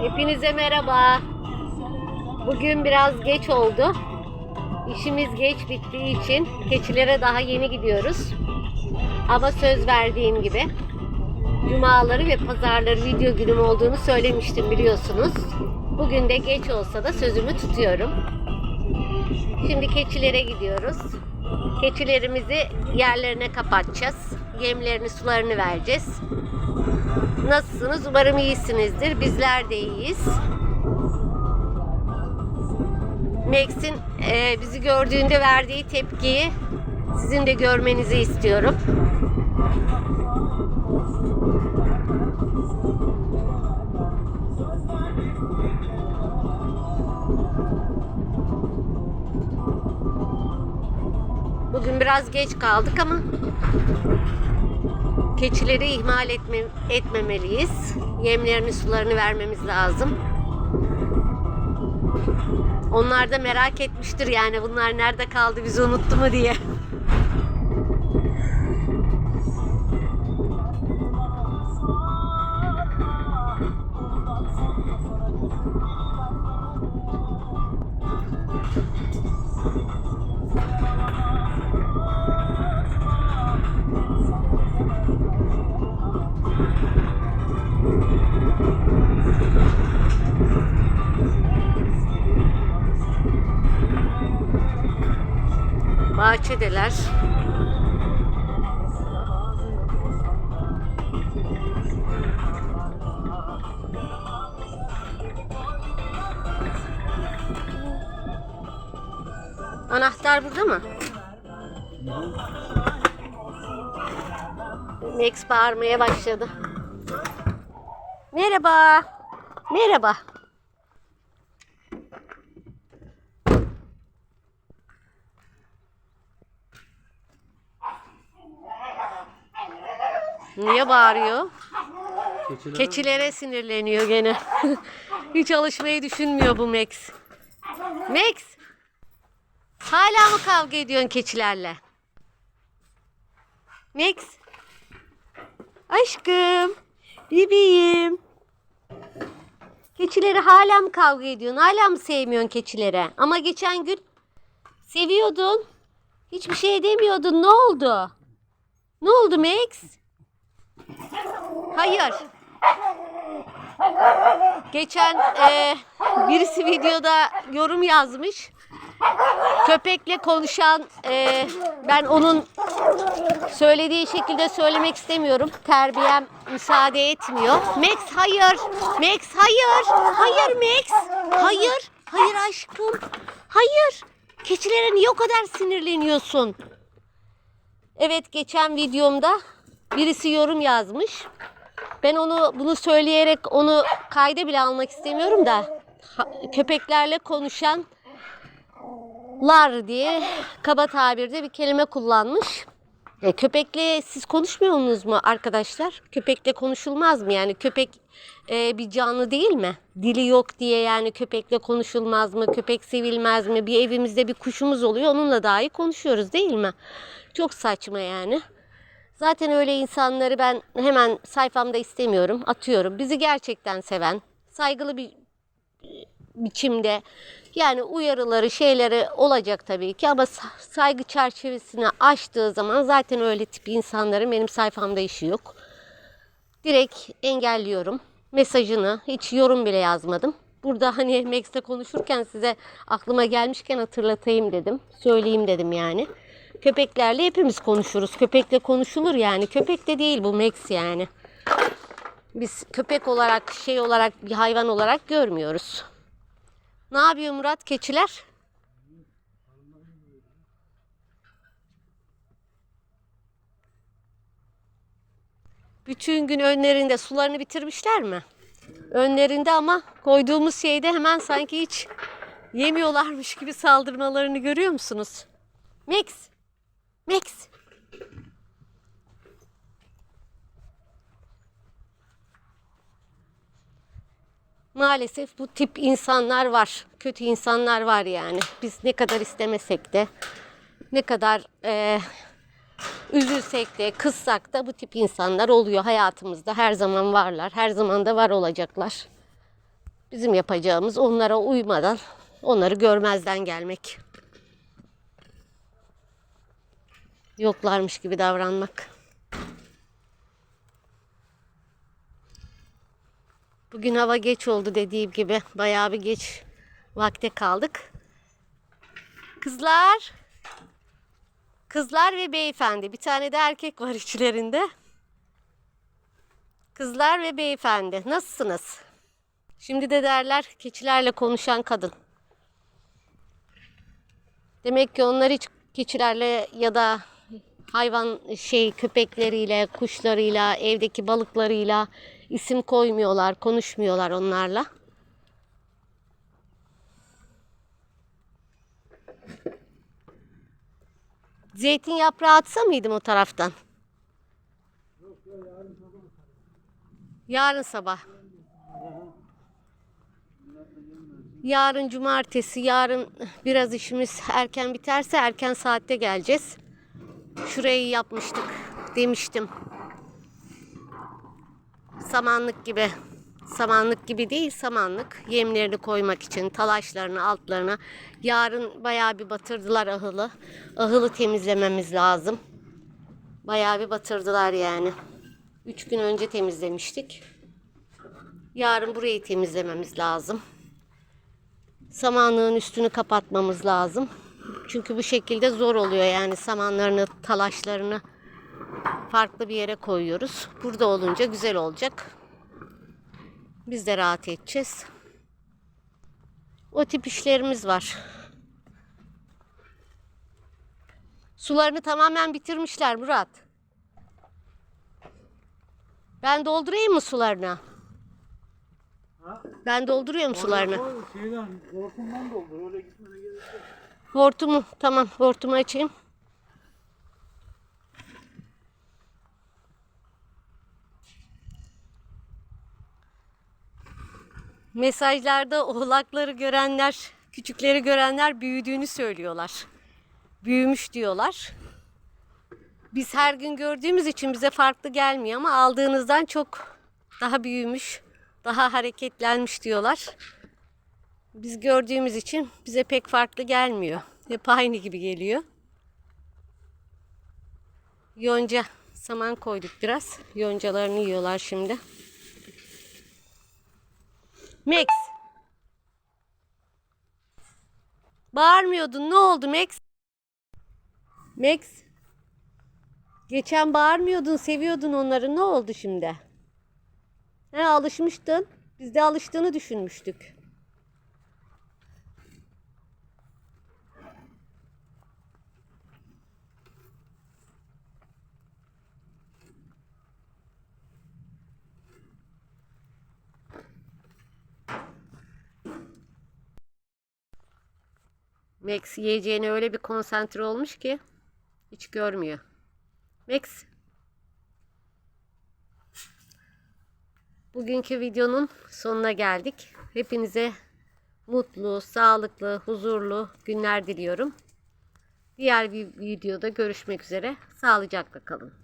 Hepinize merhaba. Bugün biraz geç oldu. İşimiz geç bittiği için keçilere daha yeni gidiyoruz. Ama söz verdiğim gibi cumaları ve pazarları video günüm olduğunu söylemiştim biliyorsunuz. Bugün de geç olsa da sözümü tutuyorum. Şimdi keçilere gidiyoruz. Keçilerimizi yerlerine kapatacağız. Yemlerini, sularını vereceğiz. Nasılsınız? Umarım iyisinizdir. Bizler de iyiyiz. Max'in e, bizi gördüğünde verdiği tepkiyi sizin de görmenizi istiyorum. Bugün biraz geç kaldık ama keçileri ihmal etme, etmemeliyiz. Yemlerini, sularını vermemiz lazım. Onlar da merak etmiştir yani bunlar nerede kaldı bizi unuttu mu diye. Bahçedeler. Anahtar burada mı? Max bağırmaya başladı. Merhaba. Merhaba. Niye bağırıyor? Keçiler Keçilere sinirleniyor gene. Hiç alışmayı düşünmüyor bu Max. Max! Hala mı kavga ediyorsun keçilerle? Max! Aşkım! Bebeğim! Keçileri hala mı kavga ediyorsun? Hala mı sevmiyorsun keçilere? Ama geçen gün seviyordun. Hiçbir şey demiyordun. Ne oldu? Ne oldu Max? Hayır. Geçen e, birisi videoda yorum yazmış. Köpekle konuşan e, ben onun söylediği şekilde söylemek istemiyorum. Terbiyem müsaade etmiyor. Max hayır. Max hayır. Hayır Max. Hayır. Hayır aşkım. Hayır. Keçilere niye o kadar sinirleniyorsun? Evet geçen videomda birisi yorum yazmış. Ben onu bunu söyleyerek onu kayda bile almak istemiyorum da köpeklerle konuşanlar diye kaba tabirde bir kelime kullanmış. E, köpekle siz konuşmuyorsunuz mu arkadaşlar? Köpekle konuşulmaz mı? Yani köpek e, bir canlı değil mi? Dili yok diye yani köpekle konuşulmaz mı? Köpek sevilmez mi? Bir evimizde bir kuşumuz oluyor. Onunla dahi konuşuyoruz değil mi? Çok saçma yani. Zaten öyle insanları ben hemen sayfamda istemiyorum. Atıyorum. Bizi gerçekten seven, saygılı bir biçimde yani uyarıları şeyleri olacak tabii ki ama sa- saygı çerçevesini aştığı zaman zaten öyle tip insanların benim sayfamda işi yok. Direkt engelliyorum. Mesajını hiç yorum bile yazmadım. Burada hani Max'le konuşurken size aklıma gelmişken hatırlatayım dedim. Söyleyeyim dedim yani. Köpeklerle hepimiz konuşuruz. Köpekle konuşulur yani. Köpek de değil bu Max yani. Biz köpek olarak, şey olarak, bir hayvan olarak görmüyoruz. Ne yapıyor Murat keçiler? Bütün gün önlerinde sularını bitirmişler mi? Önlerinde ama koyduğumuz şeyde hemen sanki hiç yemiyorlarmış gibi saldırmalarını görüyor musunuz? Max! Max! Maalesef bu tip insanlar var. Kötü insanlar var yani. Biz ne kadar istemesek de, ne kadar eee, üzülsek de, kızsak da bu tip insanlar oluyor hayatımızda. Her zaman varlar. Her zaman da var olacaklar. Bizim yapacağımız onlara uymadan, onları görmezden gelmek. Yoklarmış gibi davranmak. Bugün hava geç oldu dediğim gibi. Bayağı bir geç vakte kaldık. Kızlar. Kızlar ve beyefendi. Bir tane de erkek var içlerinde. Kızlar ve beyefendi. Nasılsınız? Şimdi de derler keçilerle konuşan kadın. Demek ki onlar hiç keçilerle ya da hayvan şey köpekleriyle, kuşlarıyla, evdeki balıklarıyla isim koymuyorlar, konuşmuyorlar onlarla. Zeytin yaprağı atsa mıydım o taraftan? Yarın sabah. Yarın cumartesi, yarın biraz işimiz erken biterse erken saatte geleceğiz. Şurayı yapmıştık demiştim. Samanlık gibi. Samanlık gibi değil samanlık. Yemlerini koymak için talaşlarını altlarına. Yarın bayağı bir batırdılar ahılı. Ahılı temizlememiz lazım. Bayağı bir batırdılar yani. Üç gün önce temizlemiştik. Yarın burayı temizlememiz lazım. Samanlığın üstünü kapatmamız lazım. Çünkü bu şekilde zor oluyor yani samanlarını, talaşlarını farklı bir yere koyuyoruz. Burada olunca güzel olacak. Biz de rahat edeceğiz. O tip işlerimiz var. Sularını tamamen bitirmişler Murat. Ben doldurayım mı sularını? Ha? Ben dolduruyorum sularını. Koy, Şeyden, hortumdan doldur. Öyle gitmene gerek yok. Hortumu tamam hortumu açayım. Mesajlarda oğlakları görenler, küçükleri görenler büyüdüğünü söylüyorlar. Büyümüş diyorlar. Biz her gün gördüğümüz için bize farklı gelmiyor ama aldığınızdan çok daha büyümüş, daha hareketlenmiş diyorlar. Biz gördüğümüz için bize pek farklı gelmiyor. Hep aynı gibi geliyor. Yonca saman koyduk biraz. Yoncalarını yiyorlar şimdi. Max. Bağırmıyordun. Ne oldu Max? Max. Geçen bağırmıyordun, seviyordun onları. Ne oldu şimdi? He, alışmıştın. Biz de alıştığını düşünmüştük. Max yiyeceğine öyle bir konsantre olmuş ki hiç görmüyor. Max. Bugünkü videonun sonuna geldik. Hepinize mutlu, sağlıklı, huzurlu günler diliyorum. Diğer bir videoda görüşmek üzere. Sağlıcakla kalın.